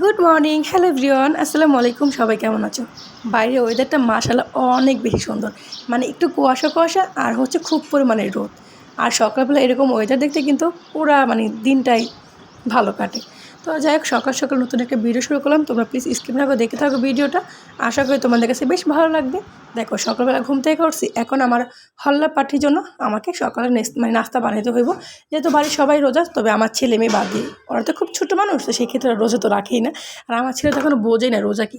Good morning hello everyone আসসালামু আলাইকুম সবাই কেমন আছো? বাইরে ওয়েদারটা মাশাল্লাহ অনেক বেশি সুন্দর। মানে একটু কুয়াশা কুয়াশা, আর হচ্ছে খুব পরিমাণে রোদ। আর সকালবেলা এরকম ওয়েদার দেখতে কিন্তু পুরা মানে দিনটাই ভালো কাটে। তো যাই হোক, সকাল সকাল নতুন একটা ভিডিও শুরু করলাম। তোমরা প্লিজ স্ক্রিন রাখো দেখে থাকো ভিডিওটা আশা করি তোমাদের কাছে বেশ ভালো লাগবে। দেখো, সকালবেলা ঘুম থেকে করছি এখন আমার হল্লা পার্টির জন্য আমাকে সকালে মানে নাস্তা বানাইতে হইব। যেহেতু বাড়ির সবাই রোজা, তবে আমার ছেলে মেয়ে বাদ দিয়ে ওরা তো খুব ছোটো মানুষ, তো সেক্ষেত্রে রোজা তো রাখেই না। আর আমার ছেলে তখন বোঝেই না রোজা কি।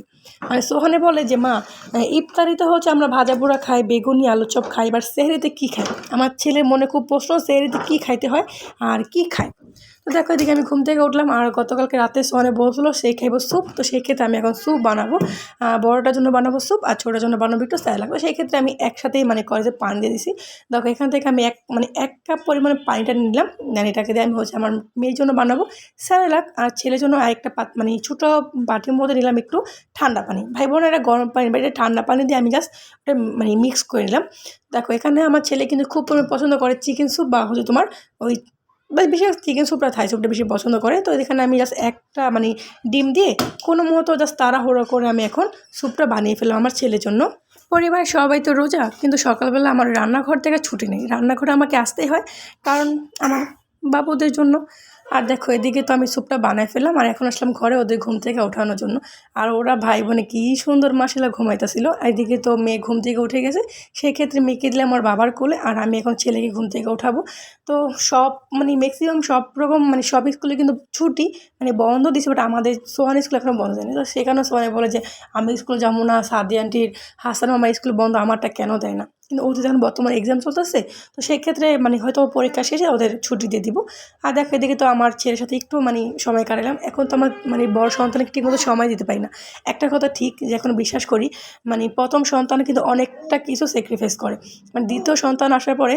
মানে সোহানে বলে যে, মা ইফতারিতে হচ্ছে আমরা ভাজা পোড়া খাই, বেগুনি আলু চপ খাই, এবার সেহরিতে কী খাই? আমার ছেলে মনে খুব প্রশ্ন, সেহরিতে কী খাইতে হয় আর কি খায়? তো দেখো এদিকে আমি ঘুম থেকে উঠলাম আর গতকালকে রাতে সোহানে বলছিল সেই খাইবো স্যুপ তো সেই ক্ষেত্রে আমি এখন স্যুপ বানাবো। বড়টার জন্য বানাবো স্যুপ আর ছোটোর জন্য বানাবো একটু স্যার লাগবে। সেই ক্ষেত্রে আমি একসাথেই মানে কলেজে পানি দিয়ে দিছি। দেখো এখান থেকে আমি এক মানে এক কাপ পরিমাণে পানিটা নিলাম। দেন এটাকে দিয়ে আমি হচ্ছে আমার মেয়ের জন্য বানাবো স্যালাড আর ছেলের জন্য আরেকটা পাত মানে ছোটো বাটির মধ্যে নিলাম একটু ঠান্ডা পানি। ভাই বোনের এটা গরম পানি বা এটা ঠান্ডা পানি দিয়ে আমি জাস্ট ওটা মানে মিক্স করে নিলাম। দেখো এখানে আমার ছেলে কিন্তু খুব পছন্দ করে চিকেন স্যুপ বা হচ্ছে তোমার ওই বেশ চিকেন স্যুপটা থাই স্যুপটা বেশি পছন্দ করে। তো এখানে আমি জাস্ট একটা মানে ডিম দিয়ে কোনো মতো জাস্ট তাড়াহুড়ো করে আমি এখন স্যুপটা বানিয়ে ফেলাম আমার ছেলের জন্য। পরিবারের সবাই তো রোজা, কিন্তু সকালবেলা আমার রান্নাঘর থেকে ছুটি নেই। রান্নাঘরে আমাকে আসতেই হয়, কারণ আমার বাবুদের জন্য আর দেখো, এদিকে তো আমি স্যুপটা বানাই ফেললাম আর এখন আসলাম ঘরে ওদের ঘুম থেকে ওঠানোর জন্য। আর ওরা ভাই বোনে কী সুন্দর মাসিলা ঘুমাইতেছিল। এদিকে তো মেয়ে ঘুম থেকে উঠে গেছে। সেক্ষেত্রে মেয়েকে দিলাম আমার বাবার কোলে আর আমি এখন ছেলেকে ঘুম থেকে উঠাবো। তো সব মানে ম্যাক্সিমাম সব রকম মানে সব স্কুলে কিন্তু ছুটি মানে বন্ধ দিছে বাট আমাদের সোহান স্কুল এখনও বন্ধ দেয়নি। তো সেখানেও সোহানে বলে যে, আমি স্কুল যাব না সাদি আন্টির, হাসান মামার স্কুল বন্ধ, আমারটা কেন দেয় না? কিন্তু ওদের যখন বর্তমানে এক্সাম চলতেছে, তো সেক্ষেত্রে মানে হয়তো পরীক্ষা শেষে ওদের ছুটি দিয়ে দিব। আর দেখো এদিকে তো আমার ছেলের সাথে একটু মানে সময় কাটালাম। এখন তো আমার মানে বড় সন্তানকে ঠিকমতো সময় দিতে পারি না। একটা কথা ঠিক যে এখন বিশ্বাস করি মানে প্রথম সন্তান কিন্তু অনেকটা কিছু স্যাক্রিফাইস করে। মানে দ্বিতীয় সন্তান আসার পরে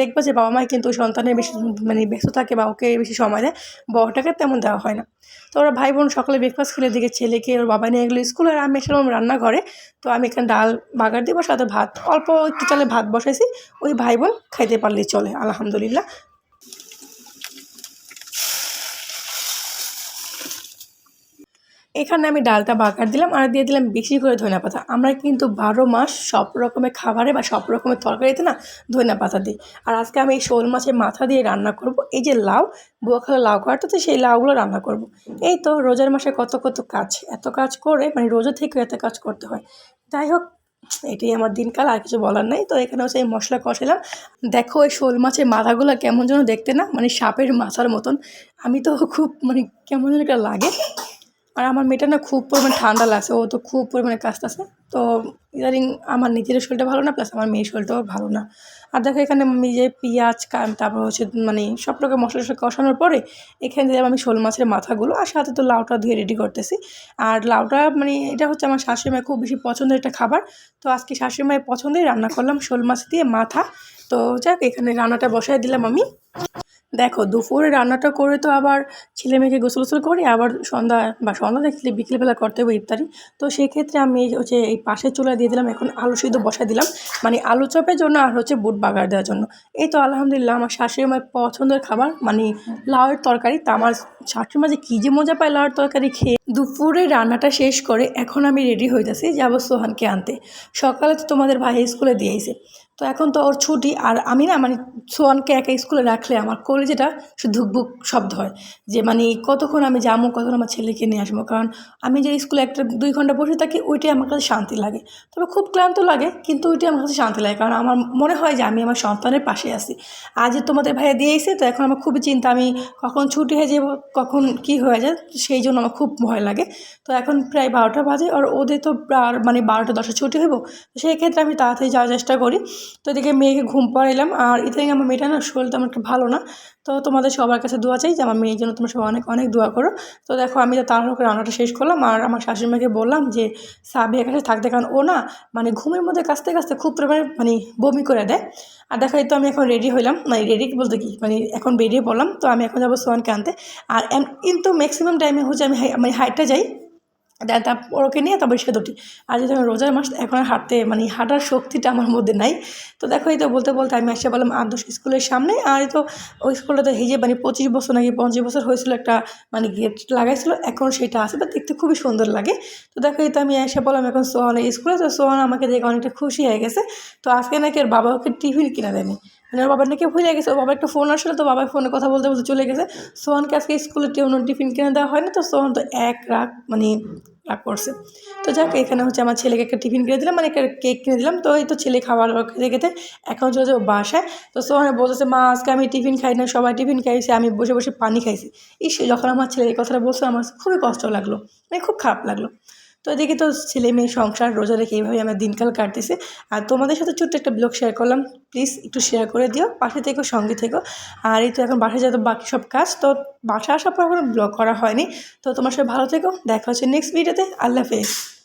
দেখবা যে বাবা মাই কিন্তু সন্তানের বেশি মানে ব্যস্ত থাকে বা ওকে বেশি সময় দেয়, বড়টাকে তেমন দেওয়া হয় না। তো ওরা ভাই বোন সকালে ব্রেকফাস্ট খেলে দিকে ছেলেকে, ওর বাবা নিয়ে এগুলো স্কুলে আর আমি এসেছিলাম রান্নাঘরে। তো আমি এখানে ডাল বাগার দিব সাথে ভাত অল্প একটু চালে ভাত বসাইছি, ওই ভাই বোন খাইতে পারলেই চলে, আলহামদুলিল্লাহ। এখানে আমি ডালটা বাগার দিলাম আর দিয়ে দিলাম বেশি করে ধনিয়া পাতা। আমরা কিন্তু বারো মাস সব রকমের খাবারে বা সব রকমের তরকারিতে না ধনিয়া পাতা দিই। আর আজকে আমি এই শোল মাছের মাথা দিয়ে রান্না করব। এই যে লাউ বুয়াখালা লাউ কাটতে সেই লাউগুলো রান্না করব। এই তো রোজার মাসে কত কত কাজ, এত কাজ করে মানে রোজা থেকেও এত কাজ করতে হয়। যাই হোক এটাই আমার দিনকাল, আর কিছু বলার নাই। তো এখানে হচ্ছে এই মশলা কষালাম। দেখো ওই শোল মাছের মাথাগুলো কেমন যেন দেখতে না মানে সাপের মাথার মতন। আমি তো খুব মানে কেমন যেন একটা লাগে। আর আমার মেয়েটা না খুব পরিমাণে ঠান্ডা লাগছে, ও তো খুব পরিমাণে কাশতেছে। তো ইদানিং আমার নিজের শরীরটা ভালো না প্লাস আমার মেয়ের শরীরটাও ভালো না। আর দেখো এখানে আমি যে পেঁয়াজ তারপর হচ্ছে মানে সব রকম মশলা টশলা কষানোর পরে এখানে দিলাম আমি শোল মাছের মাথাগুলো আর সাথে তো লাউটা ধুয়ে রেডি করতেছি। আর লাউটা মানে এটা হচ্ছে আমার শাশুড়ি মায়ের খুব বেশি পছন্দের একটা খাবার। তো আজকে শাশুড়ি মায়ের পছন্দেই রান্না করলাম শোল মাছ দিয়ে মাথা। তো যাক, এখানে রান্নাটা বসায় দিলাম আমি। দেখো, দুপুরে রান্নাটা করে তো আবার ছেলে মেয়েকে গোসল গোসল করি আবার সন্ধ্যা বা সন্ধ্যা দেখলে বিকেলবেলা করতে হবে ইফতারি। তো সেক্ষেত্রে আমি হচ্ছে এই পাশের চুলা দিয়ে দিলাম, এখন আলু সিদ্ধ বসাই দিলাম। মানে আলু চপের জন্য আর হচ্ছে বুট বাগার দেওয়ার জন্য। এই তো আলহামদুলিল্লাহ আমার শাশুড়ি মায়ের পছন্দের খাবার মানে লাউয়ের তরকারি। তা আমার শাশুড়ি মা যে কী যে মজা পায় লাউয়ের তরকারি খেয়ে। দুপুরে রান্নাটা শেষ করে এখন আমি রেডি হইতেছি, যাব সোহানকে আনতে। সকালে তো তোমাদের ভাই স্কুলে দিয়েছে তো এখন তো ওর ছুটি আর আমি না মানে সোয়ানকে একা স্কুলে রাখলে আমার কলেজেটা শুধু ধুকবুক শব্দ হয় যে মানে কতক্ষণ আমি যাব, কতক্ষণ আমার ছেলেকে নিয়ে আসব? কারণ আমি যে স্কুলে একটা দুই ঘণ্টা বসে থাকি, ওইটাই আমার কাছে শান্তি লাগে। তবে খুব ক্লান্ত লাগে, কিন্তু ওইটাই আমার কাছে শান্তি লাগে। কারণ আমার মনে হয় যে আমি আমার সন্তানের পাশে আছি। আজ তোমাদের ভাইয়া দিয়েছে, তো এখন আমার খুবই চিন্তা, আমি কখন ছুটি হয়ে যাব, কখন কি হয়ে যায় সেই জন্য আমার খুব ভয় লাগে। তো এখন প্রায় বারোটা বাজে, আর ওদের তো মানে বারোটা দশটা ছুটি হইব, তো সেই ক্ষেত্রে আমি তাড়াতাড়ি যাওয়ার চেষ্টা করি। তো এদিকে মেয়েকে ঘুম পাড়াইলাম আর ইদানিং আমার মেয়েটা না শরীরটা আমার একটু ভালো না। তো তোমাদের সবার কাছে দোয়া চাই যে আমার মেয়ের জন্য তোমরা সবাই অনেক অনেক দোয়া করো। তো দেখো আমি তো তাড়াহুড়ো করে রান্নাটা শেষ করলাম আর আমার শাশুড়ি মাকে বললাম যে সাবিয়ার কাছে থাকতে কারণ ও না মানে ঘুমের মধ্যে কাছতে কাছতে খুব পরিমাণে মানে বমি করে দেয়। আর দেখো তো আমি এখন রেডি হইলাম মানে রেডি বলতে কি? মানে এখন বেরিয়ে পড়লাম। তো আমি এখন যাব সোয়ানকে আনতে। আর কিন্তু ম্যাক্সিমাম টাইমে হচ্ছে আমি মানে হাইটটা যাই। ওকে নিয়ে তারপর সে দুটি। আর যেহেতু আমি রোজার মাস, এখন আর হাঁটতে মানে হাঁটার শক্তিটা আমার মধ্যে নাই। তো দেখো, এই তো বলতে বলতে আমি এসে বললাম আদর্শ স্কুলের সামনে। আর তো ওই স্কুলটা তো হিজে মানে পঁচিশ বছর নাকি পঞ্চাশ বছর হয়েছিল একটা মানে গেট লাগাইছিল। এখন সেটা আছে বা দেখতে খুবই সুন্দর লাগে। তো দেখো, এই তো আমি এসে বললাম এখন সোহানের স্কুলে। তো সোহান আমাকে দেখে অনেকটা খুশি হয়ে গেছে। তো আজকে নাকি ওর বাবা ওকে টিফিন কিনে দেয়নি। মানে ওর বাবার নাকি ভুলে গেছে, ওর বাবা একটা ফোন আসলে, তো বাবার ফোনে কথা বলতে বলতে চলে গেছে। সোহানকে আজকে স্কুলে টিফিন কিনে দেওয়া হয়নি, তো সোহান তো এক রাত মানে রাগ করছে। তো যাক, এখানে হচ্ছে আমার ছেলেকে একটা টিফিন কিনে দিলাম মানে একটা কেক কিনে দিলাম, তো এই তো ছেলে খাবার খেতে খেতে এখন চলে যাব বাসায়। তো সোহানে বলতেছে, মা, আজকে আমি টিফিন খাই না সবাই টিফিন খাইছে, আমি বসে বসে পানি খাইছি। ইস, যখন আমার ছেলে এই কথাটা বলছে, আমার খুবই কষ্ট লাগল মানে খুব খারাপ লাগল। তো এদিকে তো ছেলে মেয়ে সংসার, রোজা রেখে এইভাবে আমার দিনকাল কাটতেছে। আর তোমাদের সাথে ছোট্ট একটা ব্লগ শেয়ার করলাম। প্লিজ একটু শেয়ার করে দিও, পাশে থেকো, সঙ্গে থেকো। আর এই তো এখন বাসায় যাতে বাকি সব কাজ। তো বাসা আসার পর কোনো ব্লগ করা হয়নি। তো তোমার সাথে ভালো থেকো। দেখা হচ্ছে নেক্সট ভিডিওতে আল্লাহ হাফেজ।